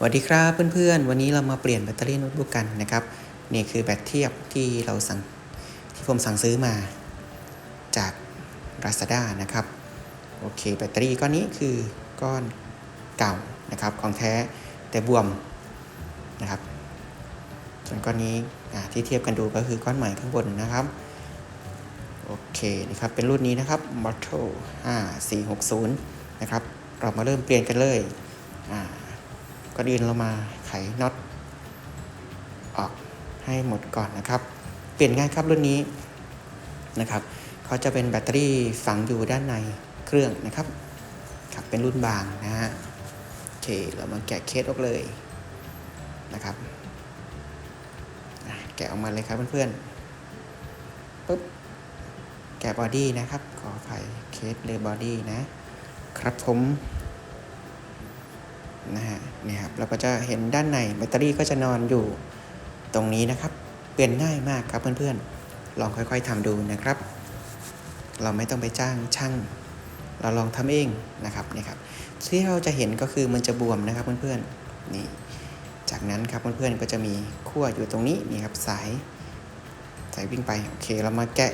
สวัสดีครับเพื่อนๆ วันนี้เรามาเปลี่ยนแบตเตอรี่โน้ตบุ๊กกันนะครับนี่คือแบตเทียบที่เราสั่งที่ผมสั่งซื้อมาจาก Lazada นะครับโอเค แบตเตอรี่ก้อนนี้คือก้อนเก่านะครับของแท้แต่บวมนะครับส่วนก้อนนี้ที่เทียบกันดูก็คือก้อนใหม่ข้างบนนะครับโอเคนะครับเป็นรุ่นนี้นะครับ m o t o 5460 นะครับเรามาเริ่มเปลี่ยนกันเลยอ่า ก่อนอื่นเรามาไขน็อตออกให้หมดก่อนนะครับ เปลี่ยนง่ายครับรุ่นนี้นะครับเขาจะเป็นแบตเตอรี่ฝังอยู่ด้านในเครื่องนะครับครับเป็นรุ่นบางนะฮะโอเคเรามาแกะเคสออกเลยนะครับแกะออกมาเลยครับเพื่อนๆปุ๊บแกะบอดี้นะครับ ขออภัยเคสเลยบอดี้นะครับผม นะฮะนี่ครับเราก็จะเห็นด้านในแบตเตอรี่ก็จะนอนอยู่ตรงนี้นะครับ เปลี่ยนง่ายมากครับเพื่อนๆ ลองค่อยๆทำดูนะครับ เราไม่ต้องไปจ้างช่าง เราลองทำเองนะครับนี่ครับที่เราจะเห็นก็คือมันจะบวมนะครับเพื่อนๆนี่จากนั้นครับเพื่อนๆก็จะมีขั้วอยู่ตรงนี้นี่ครับสายสายวิ่งไปโอเคเรามาแกะ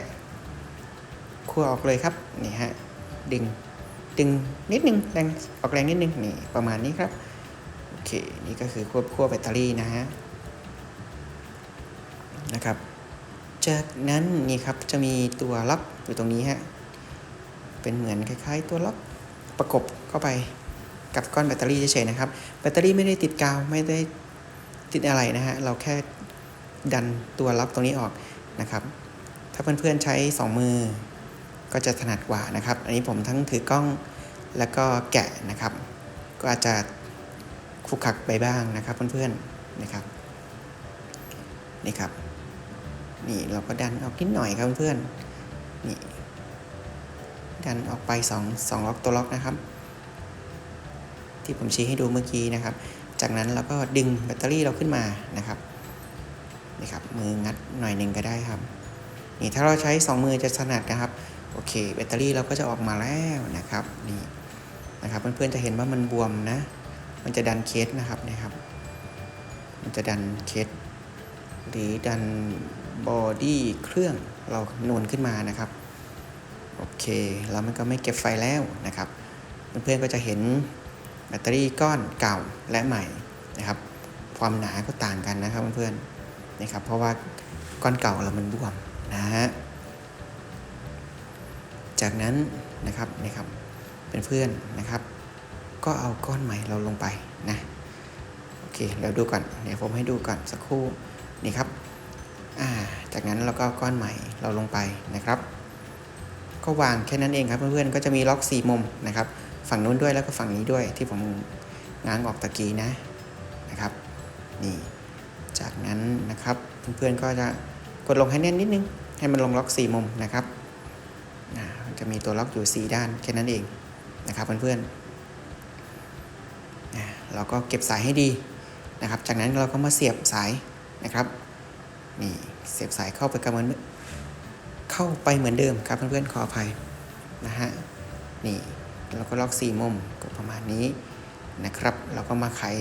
ขั้วออกเลยครับนี่ฮะดึง ดึงนิดนึงแรงออกแรงนิดนึงนี่ประมาณนี้ครับโอเคนี่ก็คือควบขั้วแบตเตอรี่นะฮะนะครับ จากนั้นนี่ครับจะมีตัวล็อกอยู่ตรงนี้ฮะเป็นเหมือนคล้ายๆ ตัวล็อกประกบเข้าไปกับก้อนแบตเตอรี่เฉยๆนะครับแบตเตอรี่ไม่ได้ติดกาวไม่ได้ติดอะไรนะฮะเราแค่ดันตัวล็อกตรงนี้ออกนะครับ ถ้าเพื่อนๆใช้ 2 มือ ก็จะถนัดกว่านะครับ อันนี้ผมทั้งถือกล้องแล้วก็แกะนะครับ ก็อาจจะคุกคักไปบ้างนะครับเพื่อนๆนะครับนี่ครับ นี่เราก็ดันออกนิดหน่อยครับเพื่อนๆนี่ดันออกไป2 2ล็อกตัวล็อกนะครับ ที่ผมชี้ให้ดูเมื่อกี้นะครับ จากนั้นเราก็ดึงแบตเตอรี่เราขึ้นมานะครับนี่ครับมืองัดหน่อยหนึ่งก็ได้ครับนี่ถ้าเราใช้ 2 มือจะถนัดนะครับ โอเคแบตเตอรี่เราก็จะออกมาแล้วนะครับนี่นะครับเพื่อนๆจะเห็นว่ามันบวมนะ มันจะดันเคสนะครับนะครับ มันจะดันเคสหรือดันบอดี้เครื่องเรานวลขึ้นมานะครับโอเคแล้วมันก็ไม่เก็บไฟแล้วนะครับ เพื่อนๆก็จะเห็นแบตเตอรี่ก้อนเก่าและใหม่นะครับ ความหนาก็ต่างกันนะครับเพื่อนๆนะครับเพราะว่าก้อนเก่าเรามันบวมนะฮะ จากนั้นนะครับนี่ครับเป็นเพื่อนนะครับ ก็เอาก้อนใหม่เราลงไปนะโอเคเราดูก่อนเดี๋ยวผมให้ดูก่อนสักครู่นี่ครับอ่าจากนั้นเราก็ก้อนใหม่เราลงไปนะครับ ก็วางแค่นั้นเองครับเพื่อนๆก็จะมีล็อกสี่มุมนะครับ ฝั่งนู้นด้วยแล้วก็ฝั่งนี้ด้วยที่ผมง้างออกตะกี้นะนะครับนี่จากนั้นนะครับเพื่อนๆก็จะกดลงให้แน่นนิดนึงให้มันลงล็อกสี่มุมนะครับอ่า จะมีตัวล็อกอยู่ 4 ด้านแค่นั้นเองนะครับเพื่อนๆอ่าเราก็เก็บสายให้ดีนะครับ จากนั้นเราก็มาเสียบสายนะครับนี่เสียบสายเข้าไปกับเหมือนเข้าไปเหมือนเดิมครับเพื่อนๆขออภัยนะฮะนี่เราก็ล็อกสี่มุมก็ประมาณนี้นะครับ เราก็มาไขา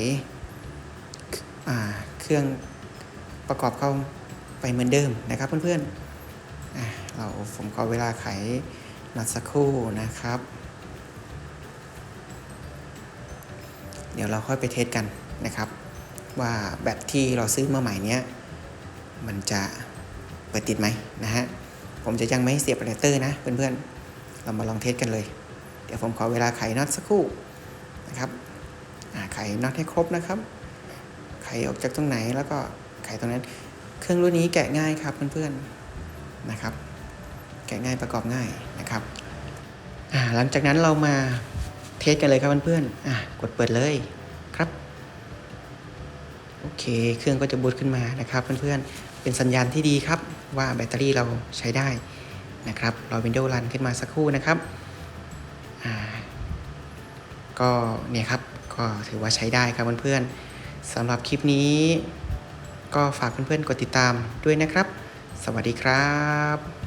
เครื่องประกอบเข้าไปเหมือนเดิมนะครับเพื่อนๆอ่าเราผมขอเวลาไข น็อตสักครู่นะครับ เดี๋ยวเราค่อยไปเทสกันนะครับ ว่าแบตที่เราซื้อมาใหม่เนี้ยมันจะเปิดติดไหมนะฮะผมจะยังไม่เสียบอะแดปเตอร์นะเพื่อนๆ เรามาลองเทสกันเลย เดี๋ยวผมขอเวลาไขน็อตสักครู่นะครับไขน็อตให้ครบนะครับ ไขออกจากตรงไหนแล้วก็ไขตรงนั้น เครื่องรุ่นนี้แกะง่ายครับเพื่อนๆนะครับะง่ายประกอบง่ายนะครับหลังจากนั้นเรามาเทสกันเลยครับเพื่อนๆกดเปิดเลยครับโอเค เครื่องก็จะบูตขึ้นมานะครับเพื่อนๆเป็นสัญญาณที่ดีครับว่าแบตเตอรี่เราใช้ได้นะครับรอ Windows รันขึ้นมาสักครู่นะครับก็เนี่ยครับก็ถือว่าใช้ได้ครับเพื่อนๆสำหรับคลิปนี้ก็ฝากเพื่อนๆกดติดตามด้วยนะครับ สวัสดีครับ